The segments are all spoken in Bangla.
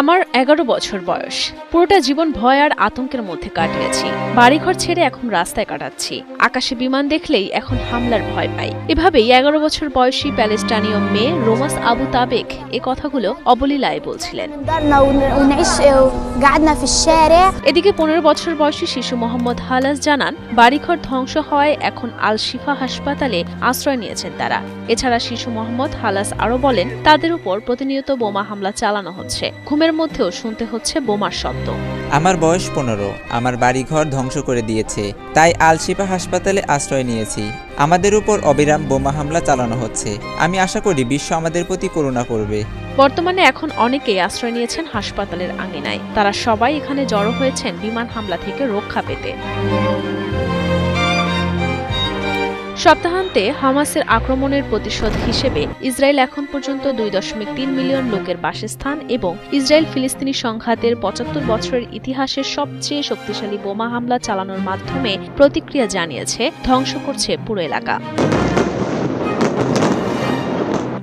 আমার এগারো বছর বয়স। পুরোটা জীবন ভয় আর আতঙ্কের মধ্যে কাটিয়েছি। বাড়িঘর ছেড়ে এখন রাস্তায় কাটাচ্ছি। আকাশে বিমান দেখলেই এখন হামলার ভয় পাই। এভাবেই এগারো বছর বয়সী প্যালেস্টানীয় মেয়ে রোমাস আবু তাবেক এ কথাগুলো অবলীলায় বলছিলেন। এদিকে পনেরো বছর বয়সী শিশু মোহাম্মদ হালাস জানান, বাড়িঘর ধ্বংস হওয়ায় এখন আল শিফা হাসপাতালে আশ্রয় নিয়েছেন তারা। এছাড়া শিশু মোহাম্মদ হালাস আরও বলেন, তাদের উপর প্রতিনিয়ত বোমা হামলা চালানো হচ্ছে। ঘুমের মধ্যেও শুনতে হচ্ছে বোমার শব্দ। আমার বয়স পনেরো আমার বাড়িঘর ধ্বংস করে দিয়েছে তাই আলশিফা হাসপাতালে আশ্রয় নিয়েছি। আমাদের উপর অবিরাম বোমা হামলা চালানো হচ্ছে। আমি আশা করি বিশ্ব আমাদের প্রতি করুণা করবে। বর্তমানে এখন অনেকেই আশ্রয় নিয়েছেন হাসপাতালের আঙিনায়। তারা সবাই এখানে জড়ো হয়েছেন বিমান হামলা থেকে রক্ষা পেতে। সপ্তাহান্তে হামাসের আক্রমণের প্রতিশোধ হিসেবে ইসরায়েল এখন পর্যন্ত দুই দশমিক তিন মিলিয়ন লোকের বাসস্থান এবং ইসরায়েল ফিলিস্তিনি সংঘাতের পঁচাত্তর বছরের ইতিহাসের সবচেয়ে শক্তিশালী বোমা হামলা চালানোর মাধ্যমে প্রতিক্রিয়া জানিয়েছে, ধ্বংস করছে পুরো এলাকা।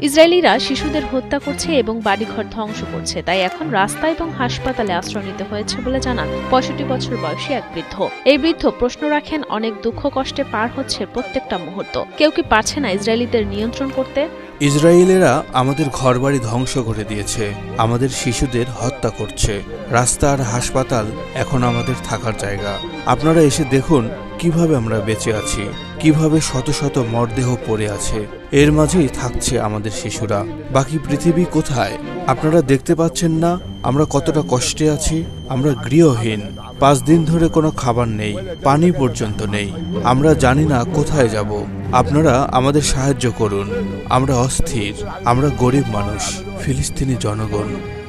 ইসরায়েলিরা শিশুদের হত্যা করছে এবং বাড়িঘর ধ্বংস করছে, তাই এখন রাস্তা এবং হাসপাতালে আশ্রয় নিতে হয়েছে বলে জানান পঁয়ষট্টি বছর বয়সী এক বৃদ্ধ। এই বৃদ্ধ প্রশ্ন রাখেন, অনেক দুঃখ কষ্টে পার হচ্ছে প্রত্যেকটা মুহূর্ত। কেউ কি পারছে না ইসরায়েলিদের নিয়ন্ত্রণ করতে? ইসরায়েলেরা আমাদের ঘরবাড়ি ধ্বংস করে দিয়েছে, আমাদের শিশুদের হত্যা করছে। রাস্তা আর হাসপাতাল এখন আমাদের থাকার জায়গা। আপনারা এসে দেখুন কীভাবে আমরা বেঁচে আছি? কীভাবে শত শত মরদেহ পড়ে আছে? এর মাঝেই থাকছে আমাদের শিশুরা। বাকি পৃথিবী কোথায়? আপনারা দেখতে পাচ্ছেন না আমরা কতটা কষ্টে আছি? আমরা গৃহহীন। পাঁচ দিন ধরে কোনো খাবার নেই, পানি পর্যন্ত নেই। আমরা জানি না কোথায় যাব। আপনারা আমাদের সাহায্য করুন। আমরা অস্থির, আমরা গরিব মানুষ, ফিলিস্তিনি জনগণ।